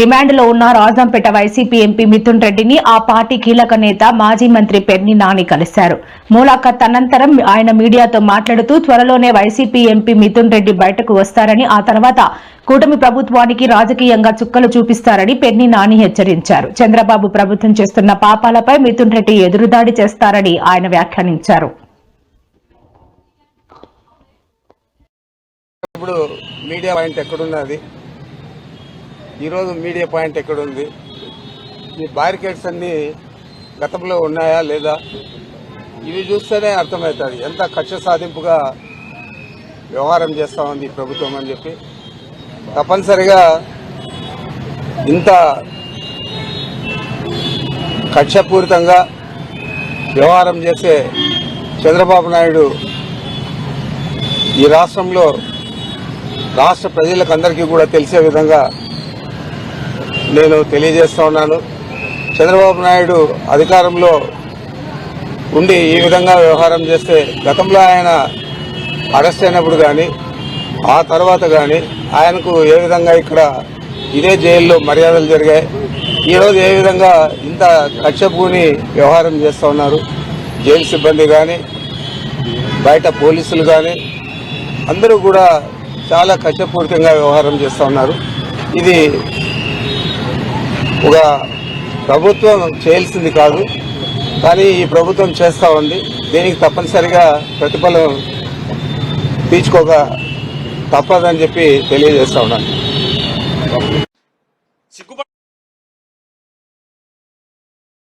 రిమాండ్లో ఉన్న Rajampet YCP MP Mithun రెడ్డిని ఆ పార్టీ కీలక నేత మాజీ మంత్రి పెర్ని నాని కలిశారు. మూలాఖత్ అనంతరం ఆయన మీడియాతో మాట్లాడుతూ త్వరలోనే వైసీపీ ఎంపీ మిథున్ రెడ్డి బయటకు వస్తారని ఆ తర్వాత కూటమి ప్రభుత్వానికి రాజకీయంగా చుక్కలు చూపిస్తారని పెర్ని నాని హెచ్చరించారు. చంద్రబాబు ప్రభుత్వం చేస్తున్న పాపాలపై మిథున్ రెడ్డి ఎదురుదాడి చేస్తారని ఆయన వ్యాఖ్యానించారు. ఇప్పుడు మీడియా పాయింట్ ఎక్కడున్నది? ఈరోజు మీడియా పాయింట్ ఎక్కడుంది? ఈ బ్యారికేడ్స్ అన్ని గతంలో ఉన్నాయా లేదా? ఇవి చూస్తేనే అర్థమవుతుంది. ఎంత కక్ష సాధింపుగా వ్యవహారం చేస్తా ఉంది ప్రభుత్వం అని చెప్పి. తప్పనిసరిగా ఇంత కక్షపూరితంగా వ్యవహారం చేసే చంద్రబాబు నాయుడు ఈ రాష్ట్రంలో రాష్ట్ర ప్రజలకు అందరికీ కూడా తెలిసే విధంగా నేను తెలియజేస్తా ఉన్నాను. చంద్రబాబు నాయుడు అధికారంలో ఉండి ఈ విధంగా వ్యవహారం చేస్తే గతంలో ఆయన అరెస్ట్ అయినప్పుడు కానీ ఆ తర్వాత కానీ ఆయనకు ఏ విధంగా ఇక్కడ ఇదే జైల్లో మర్యాదలు జరిగాయి. ఈరోజు ఏ విధంగా ఇంత కక్షపూని వ్యవహారం చేస్తూ ఉన్నారు. జైలు సిబ్బంది కానీ బయట పోలీసులు కానీ అందరూ కూడా చాలా కక్షపూరితంగా వ్యవహారం చేస్తూ ఉన్నారు. ఇది ఒక ప్రభుత్వం చేయాల్సింది కాదు కానీ ఈ ప్రభుత్వం చేస్తూ ఉంది. దీనికి తప్పనిసరిగా ప్రతిఫలం తీర్చుకోక తప్పదని చెప్పి తెలియజేస్తా ఉన్నాను.